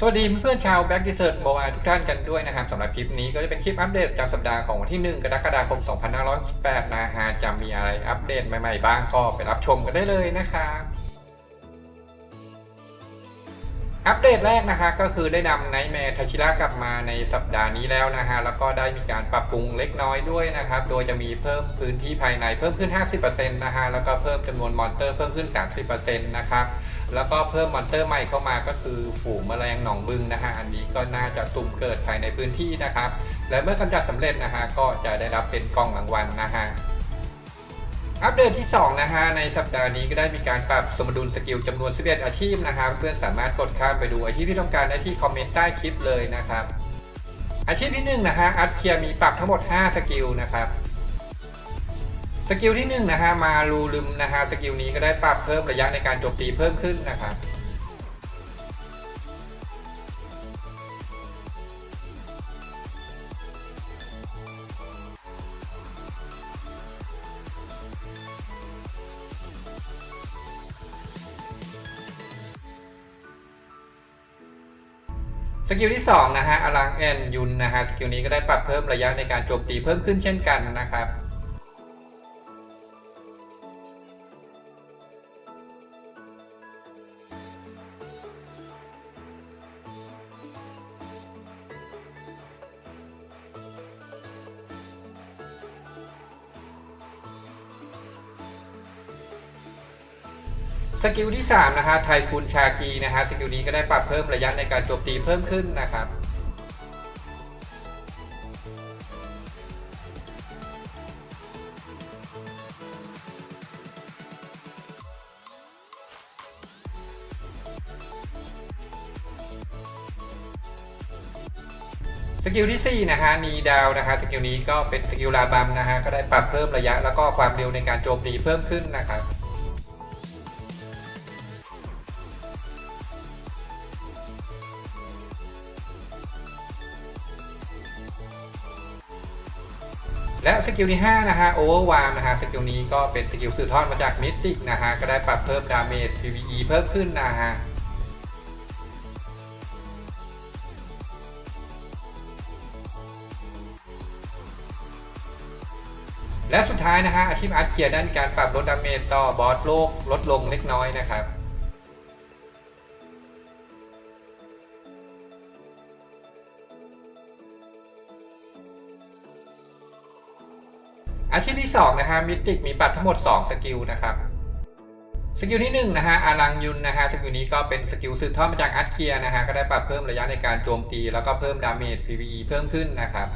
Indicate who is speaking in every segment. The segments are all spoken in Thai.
Speaker 1: สวัสดีเพื่อนๆชาว Back d e s e r t Mobile ทุกท่านกันด้วยนะครับสำหรับคลิปนี้ก็จะเป็นคลิปอัปเดตประจำสัปดาห์ของวันที่ 1 กรกฎาคม 2568 นะฮะจะมีอะไรอัปเดตใหม่ๆบ้างก็ไปรับชมกันได้เลยนะครับอัปเดตแรกนะฮะก็คือได้นำไนแมร์ทาชิระกลับมาในสัปดาห์นี้แล้วนะฮะแล้วก็ได้มีการปรับปรุงเล็กน้อยด้วยนะครับ โดยจะมีเพิ่มพื้นที่ภายในเพิ่มขึ้น 50%นะฮะแล้วก็เพิ่มจำนวนมอนเตอร์เพิ่มขึ้น 30%นะครับ แล้วก็เพิ่มมอนเตอร์ใหม่เข้ามาก็คือฝูงแมลงหนองบึงนะฮะอันนี้ก็น่าจะสุ่มเกิดภายในพื้นที่นะครับ และเมื่อกำจัดสำเร็จนะฮะก็จะได้รับเป็นกล่องรางวัลนะฮะอัปเดตที่2นะฮะในสัปดาห์นี้ก็ได้มีการปรับสมดุลสกิลจำนวน 11 อาชีพนะครับเพื่อนสามารถกดข้ามไปดูอาชีพที่ต้องการได้ที่คอมเมนต์ใต้คลิปเลยนะครับอาชีพที่1นะฮะอัดเทียมีปรับทั้งหมด 5 สกิลนะครับ สกิลที่1นงนะฮะมารูลืมนะฮะสกิลนี้ก็ได้ปรับเพิ่มระยะในการโจมตีเพิ่มขึ้นนะครับสกิลที่2นะฮะอลังแอนยุนนะฮะสกิลนี้ก็ได้ปรับเพิ่มระยะในการโจมตีเพิ่มขึ้นเช่นกันนะครับ กิลที่ 3 นะฮะไทฟูนชากีนะฮะสกิลนี้ก็ได้ปรับเพิ่มระยะในการโจมตีเพิ่มขึ้นนะครับสกิลที่ 4 นะฮะนีดาวนะฮะสกิลนี้ก็เป็นสกิลลาบัมนะฮะก็ได้ปรับเพิ่มระยะแล้วก็ความเร็วในการโจมตีเพิ่มขึ้นนะครับ สกิลที่5นะฮะโอเวอร์วาร์นะฮะสกิลนี้ก็เป็นสกิลสืบทอดมาจากมิติกนะฮะก็ได้ปรับเพิ่มดาเมจ PVE เพิ่มขึ้นนะฮะและสุดท้ายนะฮะอาชีพอาร์เคียด้มีการปรับลดดาเมจต่อบอสโลกลดลงเล็กน้อยนะครับ อาชีพที่2นะฮะมิติกมีปรับทั้งหมด 2 สกิลนะครับสกิลที่1นะฮะอารังยุนนะฮะสกิลนี้ก็เป็นสกิลสืบทอดมาจากอาร์ตเคียนะฮะก็ได้ปรับเพิ่มระยะในการโจมตี แล้วก็เพิ่มดาเมจ PVE เพิ่มขึ้นนะครับ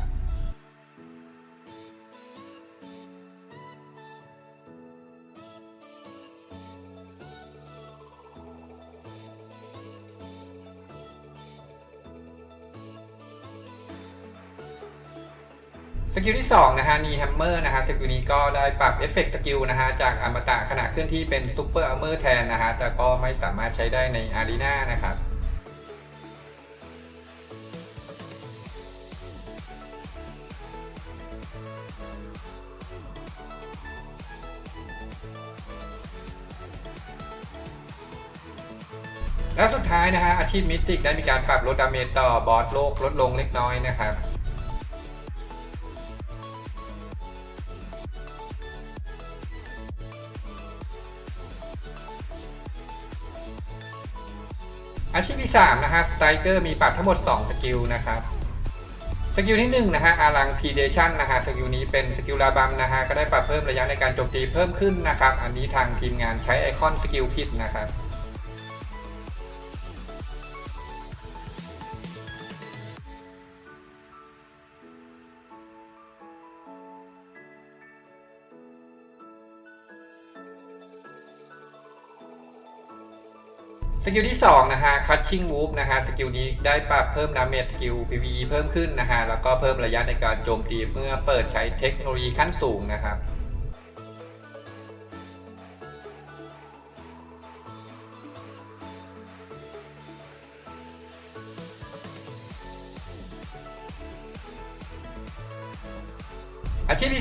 Speaker 1: สกิลที่2นะฮะนีแฮมเมอร์นะฮะสกิลนี้ก็ได้ปรับเอฟเฟกต์สกิลนะฮะจากอมตะขณะเคลื่อนที่เป็นซูเปอร์อัมเมอร์แทนนะฮะแต่ก็ไม่สามารถใช้ได้ในอารีนานะครับและสุดท้ายนะฮะอาชีพมิติกได้มีการปรับลดดาเมจต่อบอสโลกลดลงเล็กน้อยนะครับ ฮะสไตรเกอร์มีปรับทั้งหมด 2 สกิลนะครับ สกิลที่1นะฮะอารังพีเดชันนะฮะสกิลนี้เป็นสกิลลาบัมนะฮะก็ได้ปรับเพิ่มระยะในการโจมตีเพิ่มขึ้นนะครับ อันนี้ทางทีมงานใช้ไอคอนสกิลผิดนะครับ สกิลที่ 2 นะฮะ Catching Move นะฮะ สกิลนี้ได้ปรับเพิ่มดาเมจสกิล PVE เพิ่มขึ้นนะฮะ แล้วก็เพิ่มระยะในการโจมตีเมื่อเปิดใช้เทคโนโลยีขั้นสูงนะครับ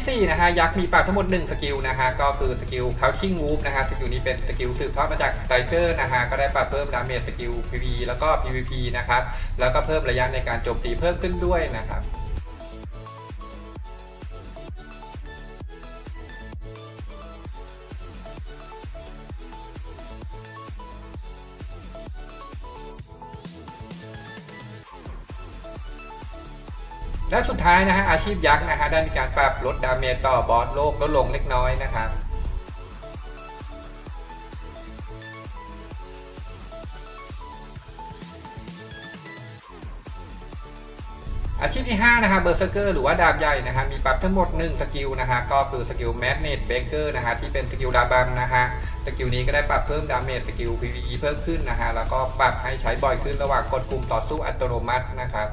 Speaker 1: ที่4นะฮะยักษ์มีปากทั้งหมด 1 สกิลนะฮะก็คือสกิลเขาชิงงูฟ์นะฮะสกิลนี้เป็นสกิลสืบทอดมาจากสไตเกอร์นะฮะก็ได้ปรับเพิ่มดาเมจสกิล PV แล้วก็ PVP นะครับแล้วก็เพิ่มระยะในการโจมตีเพิ่มขึ้นด้วยนะครับ และสุดท้ายนะฮะอาชีพยักษ์นะฮะได้มีการปรับลดดาเมจต่อบอสโลกลดลงเล็กน้อยนะครับอาชีพที่ 5 นะฮะเบอร์เซอร์เกอร์หรือว่าดาบใหญ่นะฮะมีปรับทั้งหมด 1 สกิลนะฮะก็คือสกิลแมกเนตเบเกอร์นะฮะที่เป็นสกิลดาบัมนะฮะสกิลนี้ก็ได้ปรับเพิ่มดาเมจสกิล PVE เพิ่มขึ้นนะฮะแล้วก็ปรับให้ใช้บ่อยขึ้นระหว่างกดปุ่มต่อสู้อัตโนมัตินะครับ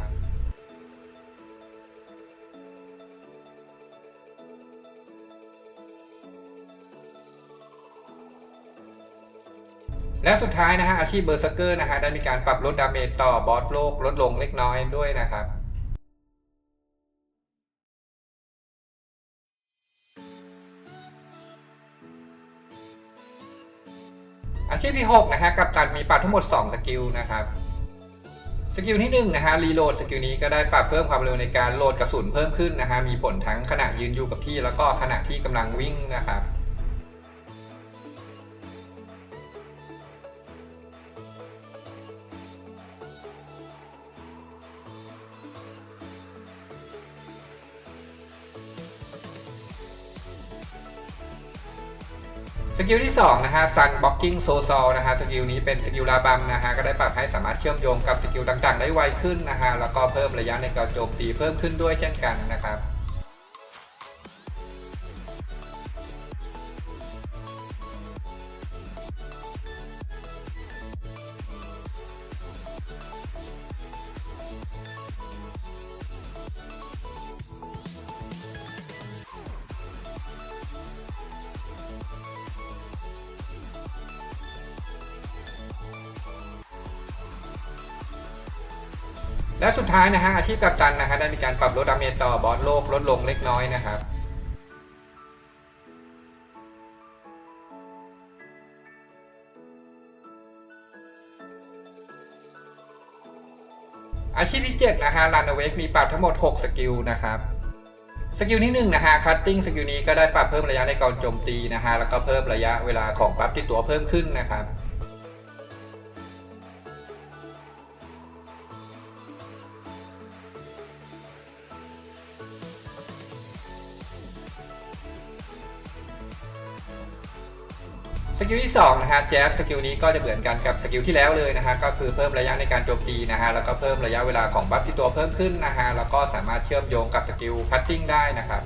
Speaker 1: และสุดท้ายนะฮะอาชีพเบอร์เซอร์เกอร์นะฮะได้มีการปรับลดดาเมจต่อบอสโลกลดลงเล็กน้อยด้วยนะครับอาชีพที่ 6 นะฮะ กับตันมีปรับทั้งหมด 2 สกิลนะครับ สกิลที่1นะฮะ รีโหลด สกิลนี้ก็ได้ปรับเพิ่มความเร็วในการโหลดกระสุนเพิ่มขึ้นนะฮะ มีผลทั้งขณะยืนอยู่กับที่ แล้วก็ขณะที่กำลังวิ่งนะครับ กิลที่2นะฮะ Sun Blocking s o s o l นะฮะ สกิลนี้เป็นสกิลลาบัมนะฮะ ก็ได้ปรับให้สามารถเชื่อมโยงกับสกิลต่างๆ ได้ไวขึ้นนะฮะ แล้วก็เพิ่มระยะในการโจมตีเพิ่มขึ้นด้วยเช่นกันนะครับ และสุดท้ายนะฮะอาชีพกัปตันนะฮะได้มีการปรับลดดาเมจต่อบอสโลกลดลงเล็กน้อยนะครับอาชีพที่7นะฮะลันเวกมีปรับทั้งหมด 6 สกิลนะครับสกิลที่1นะฮะคัตติ้งสกิลนี้ก็ได้ปรับเพิ่มระยะในการโจมตีนะฮะแล้วก็เพิ่มระยะเวลาของบัฟที่ตัวเพิ่มขึ้นนะครับ สกิลที่2นะฮะแจ๊สสกิลนี้ก็จะเหมือนกันกับสกิลที่แล้วเลยนะฮะก็คือเพิ่มระยะในการโจมตีนะฮะแล้วก็เพิ่มระยะเวลาของบัฟที่ตัวเพิ่มขึ้นนะฮะแล้วก็สามารถเชื่อมโยงกับสกิลคัตติ้งได้นะครับ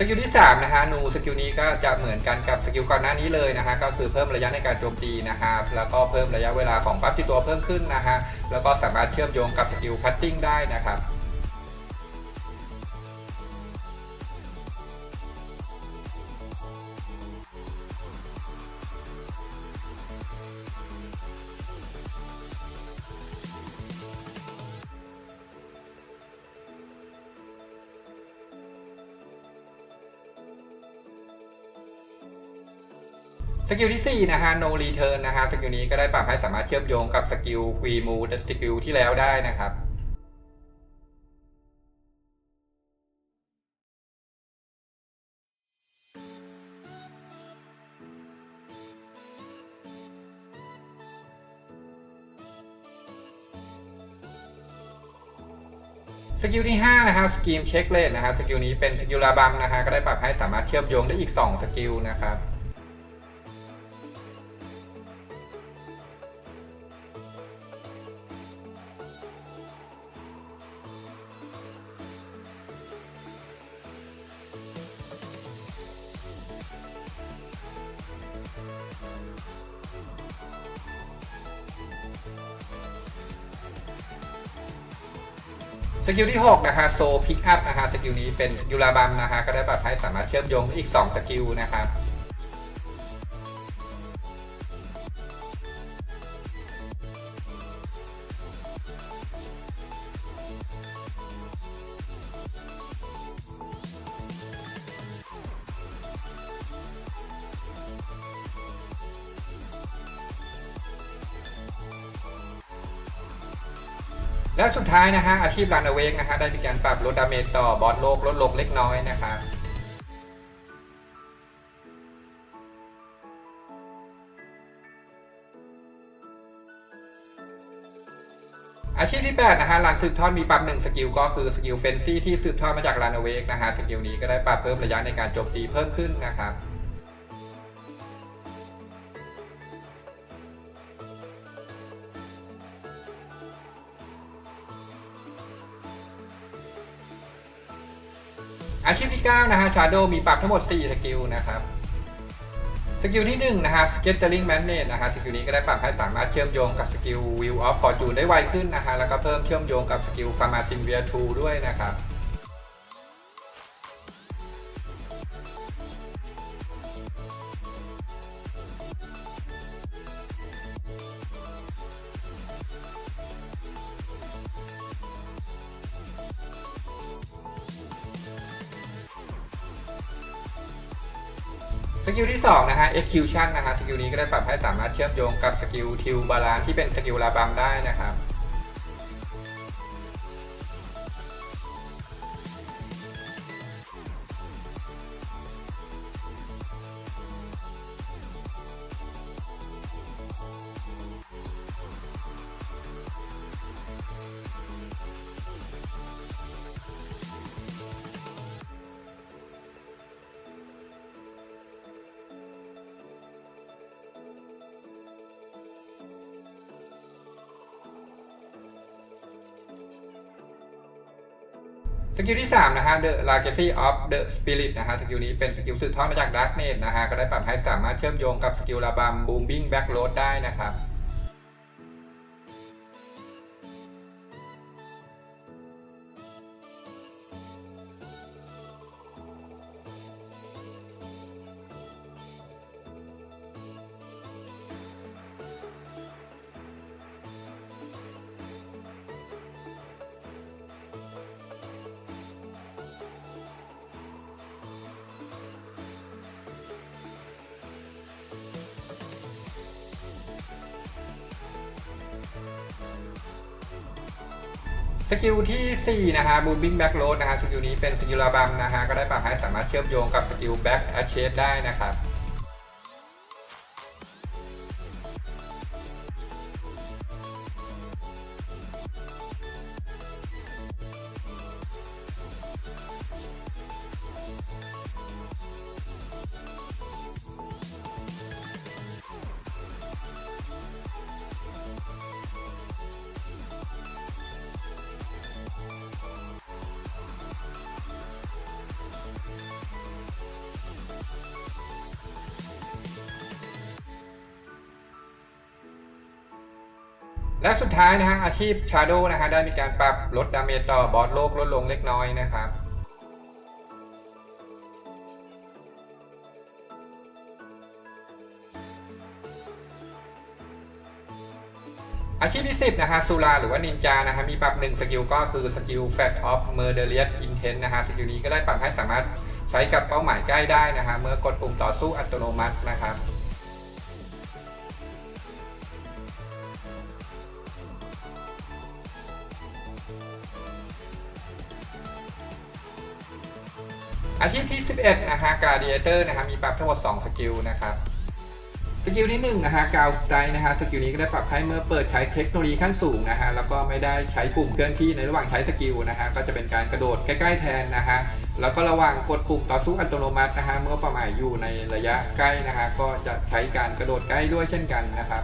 Speaker 1: สกิลที่3นะฮะนูสกิลนี้ก็จะเหมือนกันกับสกิลก่อนหน้านี้เลยนะฮะก็คือเพิ่มระยะในการโจมตีนะฮะแล้วก็เพิ่มระยะเวลาของบัฟที่ตัวเพิ่มขึ้นนะฮะแล้วก็สามารถเชื่อมโยงกับสกิลคัตติ้งได้นะครับ สกิลที่ 4 นะฮะ no return นะฮะ สกิลนี้ก็ได้ปรับให้สามารถเชื่อมโยงกับสกิล v move สกิลที่แล้วได้นะครับสกิลที่5นะฮะสกีมเช็คเลนนะฮะสกิลนี้เป็นสกิลลาบัมนะฮะก็ได้ปรับให้สามารถเชื่อมโยงได้อีก 2 สกิลนะครับ กิลที่6นะฮะโซพิกอัพนะฮะสกิลนี้เป็นสกิลลาบัมนะฮะก็ได้ปรับให้สามารถเชื่อมโยงอีก 2 สกิลนะครับ และสุดท้ายนะฮะอาชีพรันอเวกนะฮะได้มีการปรับลดดาเมจต่อบอสโลกลดลงเล็กน้อยนะครับอาชีพที่ 8 นะฮะรันสืบทอดมีปรับ 1 สกิลก็คือสกิลเฟนซี่ที่สืบทอดมาจากรันอเวกนะฮะ สกิลนี้ก็ได้ปรับเพิ่มระยะในการโจมตีเพิ่มขึ้นนะครับ 9 นะฮะชาโดมีปรับทั้งหมด 4 สกิลนะครับสกิลที่1นะฮะ Scattering Magnet นะฮะสกิลนี้ก็ได้ปรับให้สามารถเชื่อมโยงกับสกิล Wheel of Fortune ได้ไวขึ้นนะฮะแล้วก็เพิ่มเชื่อมโยงกับสกิล Pharmacin Via 2ด้วยนะครับ ที่2นะฮะ Execution นะฮะสกิลนี้ก็ได้ปรับให้สามารถเชื่อมโยงกับสกิลทิวบาลานที่เป็นสกิลลาบัมได้นะครับ สกิลที่ 3 นะฮะ The Legacy of the Spirit นะฮะ สกิลนี้เป็นสกิลสืบทอดมาจาก Darknet นะฮะ ก็ได้ปรับให้สามารถเชื่อมโยงกับสกิลระบำ Booming Backload ได้นะครับ สกิลที่ 4 นะฮะ Booming Backload นะฮะสกิลนี้เป็นสกิลระบำนะฮะก็ได้ปรับให้สามารถเชื่อมโยงกับสกิล Back a c h e t ได้นะครับ และสุดท้ายนะฮะอาชีพ Shadow นะฮะได้มีการปรับลดดาเมจต่อบอสโลกลดลงเล็กน้อยนะครับอาชีพที่ 10 นะฮะซูราหรือว่านินจานะฮะมีปรับ 1 สกิลก็คือสกิล Fat of Murderous Intent นะฮะสกิลนี้ก็ได้ปรับให้สามารถใช้กับเป้าหมายใกล้ได้นะฮะเมื่อกดปุ่มต่อสู้อัตโนมัตินะครับ 11นะฮะการเดียเตอร์นะฮะมีปรับทั้งหมด2สกิลนะครับสกิลที่1นะฮะกาวสไตล์นะฮะสกิลนี้ก็ได้ปรับให้เมื่อเปิดใช้เทคโนโลยีขั้นสูงนะฮะแล้วก็ไม่ได้ใช้ปุ่มเคลื่อนที่ในระหว่างใช้สกิลนะฮะก็จะเป็นการกระโดดใกล้ๆแทนนะฮะแล้วก็ระหว่างกดปุ่มต่อสู้อัตโนมัตินะฮะเมื่อป้าหมายอยู่ในระยะใกล้นะฮะก็จะใช้การกระโดดใกล้ด้วยเช่นกันนะครับ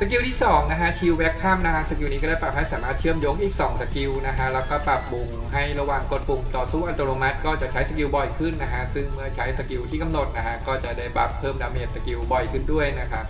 Speaker 1: สกิลที่2นะฮะชิลแบ็กข้ามนะฮะสกิลนี้ก็ได้ปรับให้สามารถเชื่อมโยงอีก 2 สกิลนะฮะแล้วก็ปรับปรุงให้ระหว่างกดปุ่มต่อสู้อัตโนมัติก็จะใช้สกิลบ่อยขึ้นนะฮะซึ่งเมื่อใช้สกิลที่กำหนดนะฮะก็จะได้บัฟเพิ่มดาเมจสกิลบ่อยขึ้นด้วยนะครับ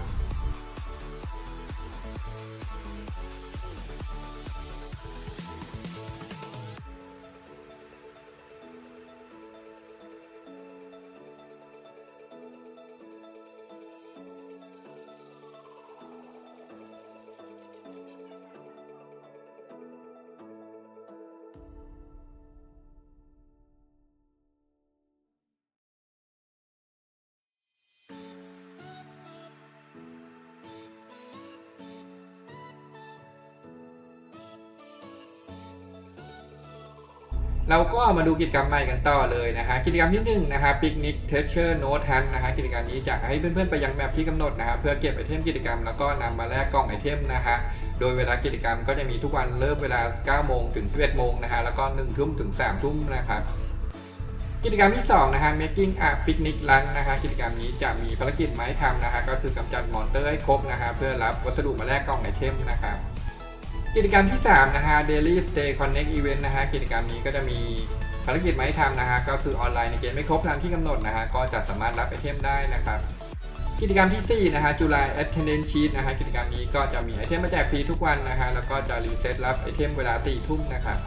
Speaker 1: เราก็มาดูกิจกรรมใหม่กันต่อเลยนะฮะกิจกรรมที่หนึ่งนะฮะปิกนิกเทเชอร์โน้ตฮันนะฮะกิจกรรมนี้จะให้เพื่อนๆไปยังแมปที่กำหนดนะฮะเพื่อเก็บไอเทมกิจกรรมแล้วก็นำมาแลกกล่องไอเทมนะฮะโดยเวลากิจกรรมก็จะมีทุกวันเริ่มเวลา 9 โมงถึง 11 โมงนะฮะแล้วก็1ทุ่มถึง3ทุ่มนะครับกิจกรรมที่2นะฮะ making a picnic run นะฮะกิจกรรมนี้จะมีภารกิจมาให้ทำนะฮะก็คือกำจัดมอนเตอร์ให้ครบนะฮะเพื่อรับวัสดุมาแลกกล่องไอเทมนะครับ กิจกรรมที่ 3 นะฮะ daily stay connect event นะฮะ กิจกรรมนี้ก็จะมีภารกิจมาให้ทำนะฮะ ก็คือออนไลน์ในเกมไม่ครบตามที่กำหนดนะฮะ ก็จะสามารถรับไอเทมได้นะครับ กิจกรรมที่ 4 นะฮะ July Attendance Sheet นะฮะ กิจกรรมนี้ก็จะมีไอเทมมาแจกฟรีทุกวันนะฮะ แล้วก็จะรีเซ็ตรับไอเทมเวลา 4 ทุ่มนะครับ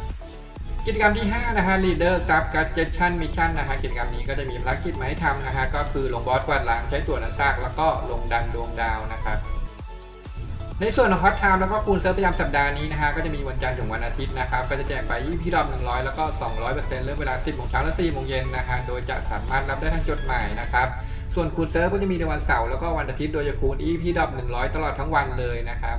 Speaker 1: กิจกรรมที่ 5 นะฮะ Leader Sub Gadgetion Mission นะฮะ กิจกรรมนี้ก็จะมีภารกิจมาให้ทำนะฮะ ก็คือลงบอสกวาดล้างใช้ตัวนันซากแล้วก็ลงดันดวงดาวนะครับ ในส่วนของฮอตไทม์แล้วก็คูณเซิร์ฟประจำสัปดาห์นี้นะฮะก็จะมีวันจันทร์ถึงวันอาทิตย์นะครับก็จะแจกไปพี่รอบ100แล้วก็200%เริ่มเวลา10โมงเช้าและ4โมงเย็นนะฮะโดยจะสามารถรับได้ทางจดหมายนะครับส่วนคูณเซิร์ฟก็จะมีในวันเสาร์แล้วก็วันอาทิตย์โดยจะคูณ EP ดอบ100ตลอดทั้งวันเลยนะครับ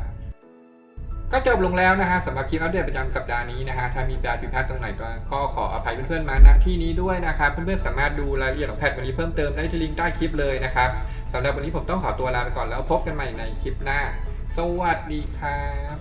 Speaker 1: ก็จบลงแล้วนะฮะสำหรับคลิปอัปเดตประจำสัปดาห์นี้นะฮะถ้ามีแปลผิดพลาดตรงไหนก็ก็ขออภัยเพื่อนๆมาณที่นี้ด้วยนะครับเพื่อนๆสามารถดูรายละเอียดของแพทวันนี้เพิ่มเติมได้ที่ลิงก์ใต้คลิปเลยนะครับสำหรับวันนี้ผมต้องขอตัวลาไปก่อนแล้วพบกันใหม่ในคลิปหน้า สวัสดีครับ